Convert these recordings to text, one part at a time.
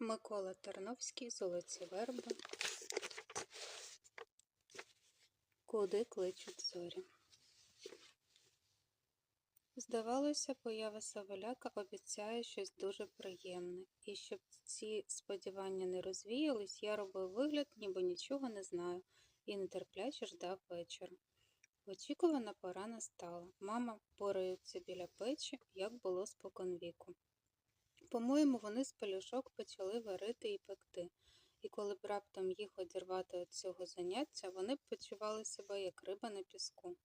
Микола Тарновський, Золоті верби. Куди кличуть зорі. Здавалося, поява Саволяка обіцяє щось дуже приємне, і щоб ці сподівання не розвіялись, я робив вигляд, ніби нічого не знаю, і нетерпляче ждав вечора. Очікувана пора настала. Мама порається біля печі, як було споконвіку. По-моєму, вони з пелюшок почали варити і пекти, і коли б раптом їх одірвати від цього заняття, вони б почували себе як риба на піску.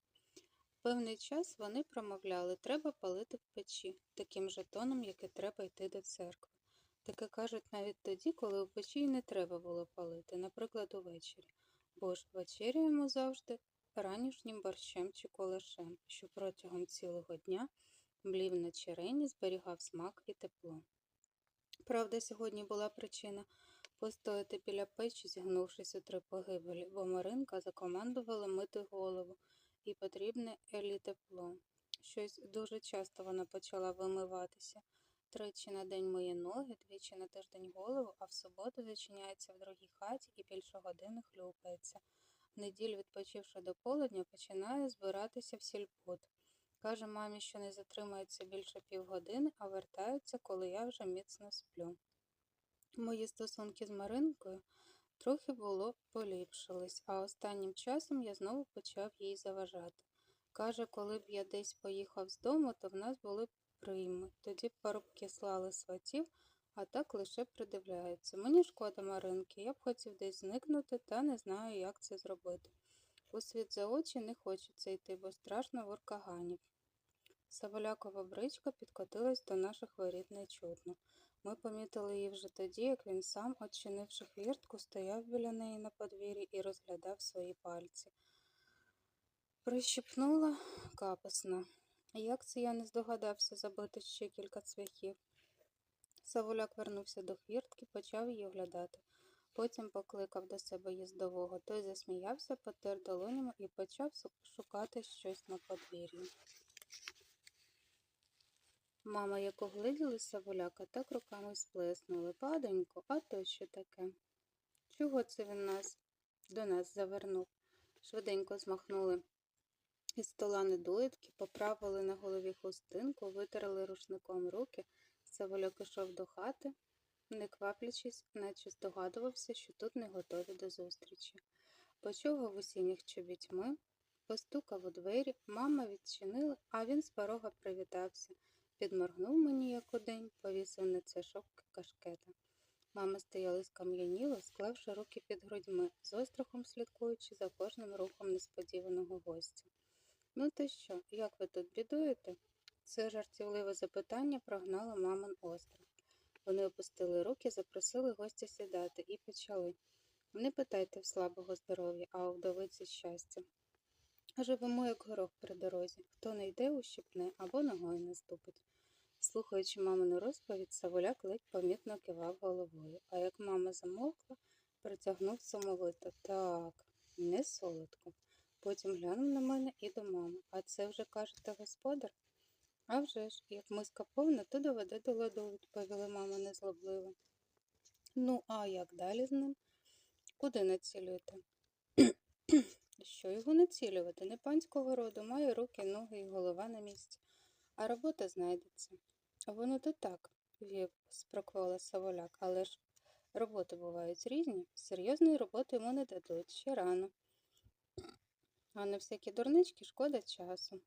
Певний час вони промовляли треба палити в печі, таким же тоном, як і треба йти до церкви. Таке кажуть навіть тоді, коли у печі й не треба було палити, наприклад, увечері. Бо ж вечеряємо завжди ранішнім борщем чи колешем, що протягом цілого дня блів на черені, зберігав смак і тепло. Правда, сьогодні була причина постояти біля печі, зігнувшись у три погибелі, бо Маринка закомандувала мити голову і потрібне Елі тепло. Щось дуже часто вона почала вимиватися. Тричі на день миє ноги, двічі на тиждень голову, а в суботу зачиняється в другій хаті і більше години хлюпається. В неділю, відпочивши до полудня, починає збиратися в сільпот. Каже мамі, що не затримається більше півгодини, а вертається, коли я вже міцно сплю. Мої стосунки з Маринкою трохи було поліпшились, а останнім часом я знову почав їй заважати. Каже, коли б я десь поїхав з дому, то в нас були прийми. Тоді парубки слали сватів, а так лише придивляються. Мені шкода Маринки, я б хотів десь зникнути, та не знаю, як це зробити. У світ за очі не хочеться йти, бо страшно воркаганів. Саволякова бричка підкотилась до наших воріт нечутно. Ми помітили її вже тоді, як він сам, odчинивши хвіртку, стояв біля неї на подвір'ї і розглядав свої пальці. Прищипнула капосна. Як це я не здогадався забити ще кілька цвяхів? Савуляк вернувся до хвіртки, почав її оглядати. Потім покликав до себе їздового. Той засміявся, потер долонями і почав шукати щось на подвір'ї. Мама, як огледіли Савуляка, так руками сплеснули. Падонько, а то що таке? Чого це він нас до нас завернув? Швиденько змахнули із стола недоїдки, поправили на голові хустинку, витерли рушником руки. Савуляк ішов до хати, не кваплячись, наче здогадувався, що тут не готові до зустрічі. Почув у сінях чобітьми, постукав у двері, мама відчинила, а він з порога привітався. Підморгнув мені, як удень, повісив на це шовки кашкета. Мама стояла скам'яніло, склавши руки під грудьми, з острахом слідкуючи за кожним рухом несподіваного гостя. Ну то що, як ви тут бідуєте? Це жартівливе запитання прогнало мамин острах. Вони опустили руки, запросили гостя сідати і почали. Не питайте в слабого здоров'я, а у вдовиці щастя. Живемо, як горох при дорозі. Хто не йде, ущипне або ногою наступить. Слухаючи мамину розповідь, Савуляк ледь помітно кивав головою, а як мама замовкла, притягнув сумовито. Так, не солодко. Потім глянув на мене і до мами. А це вже кажете господар? А вже ж, як миска повна, то доведе до ладу, відповіла мама незлобливо. Ну, а як далі з ним? Куди націлюєте? Що його націлювати? Не панського роду, має руки, ноги і голова на місці, а робота знайдеться. Воно то так, вів спроквола Саволяк, але ж роботи бувають різні. Серйозної роботи йому не дадуть ще рано. А на всякі дурнички шкода часу.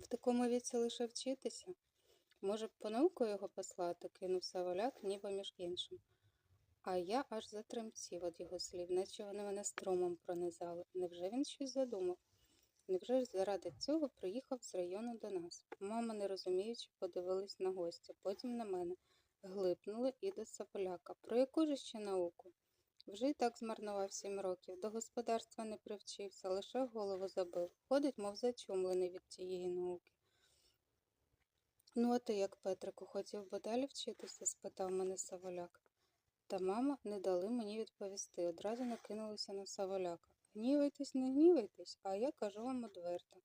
В такому віці лише вчитися. Може б по науку його послати, кинув Саволяк, ніби між іншим. А я аж затремтів від його слів, наче вони мене струмом пронизали. Невже він щось задумав? Невже ж заради цього приїхав з району до нас? Мама, не розуміючи, подивилась на гостя, потім на мене. Глипнули і до Саполяка. Про яку ж ще науку? Вже й так змарнував сім років, до господарства не привчився, лише голову забив. Ходить, мов зачумлений від тієї науки. Ну, а ти як, Петрику, хотів би далі вчитися? спитав мене Саволяк. Та мама не дали мені відповісти, одразу накинулися на Саволяка. Гнівайтесь, не гнівайтесь, а я кажу вам одверто.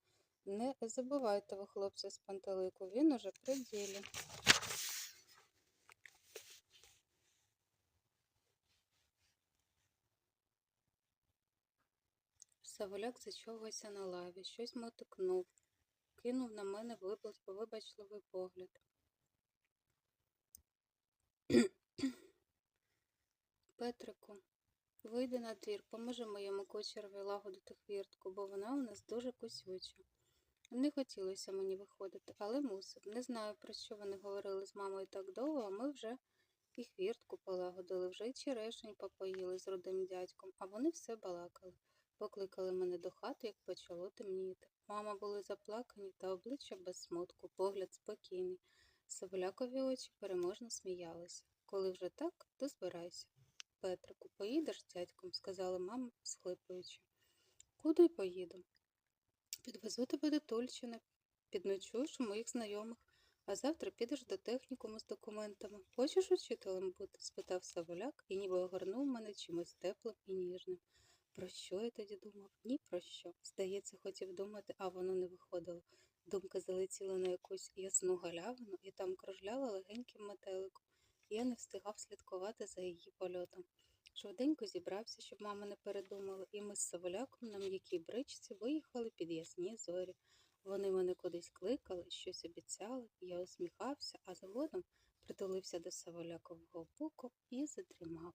Не забувайте ви хлопця з пантелику, він уже при ділі. Саволяк зачовувався на лаві, щось мотикнув, кинув на мене вибачливий погляд. Петрику, вийди на двір, поможи моєму кучерові лагодити хвіртку, бо вона у нас дуже кусюча. Не хотілося мені виходити, але мусив. Не знаю, про що вони говорили з мамою так довго, а ми вже і хвіртку полагодили, вже й черешень попоїли з рудим дядьком, а вони все балакали. Покликали мене до хати, як почало темніти. Мама були заплакані та обличчя без смутку, погляд спокійний. Саволякові очі переможно сміялися. Коли вже так, то збирайся. Петрику, поїдеш з дядьком, сказала мама, схлипуючи. Куди поїду? Підвезу тебе до Тульчина, підночуєш у моїх знайомих, а завтра підеш до технікуму з документами. Хочеш учителем бути? спитав Саволяк і ніби огорнув мене чимось теплим і ніжним. Про що я тоді думав? Ні про що. Здається, хотів думати, а воно не виходило. Думка залетіла на якусь ясну галявину і там кружляла легеньким метеликом. Я не встигав слідкувати за її польотом. Швиденько зібрався, щоб мама не передумала, і ми з Саволяком на м'якій бричці виїхали під ясні зорі. Вони мене кудись кликали, щось обіцяли, я усміхався, а згодом притулився до Саволякового боку і задрімав.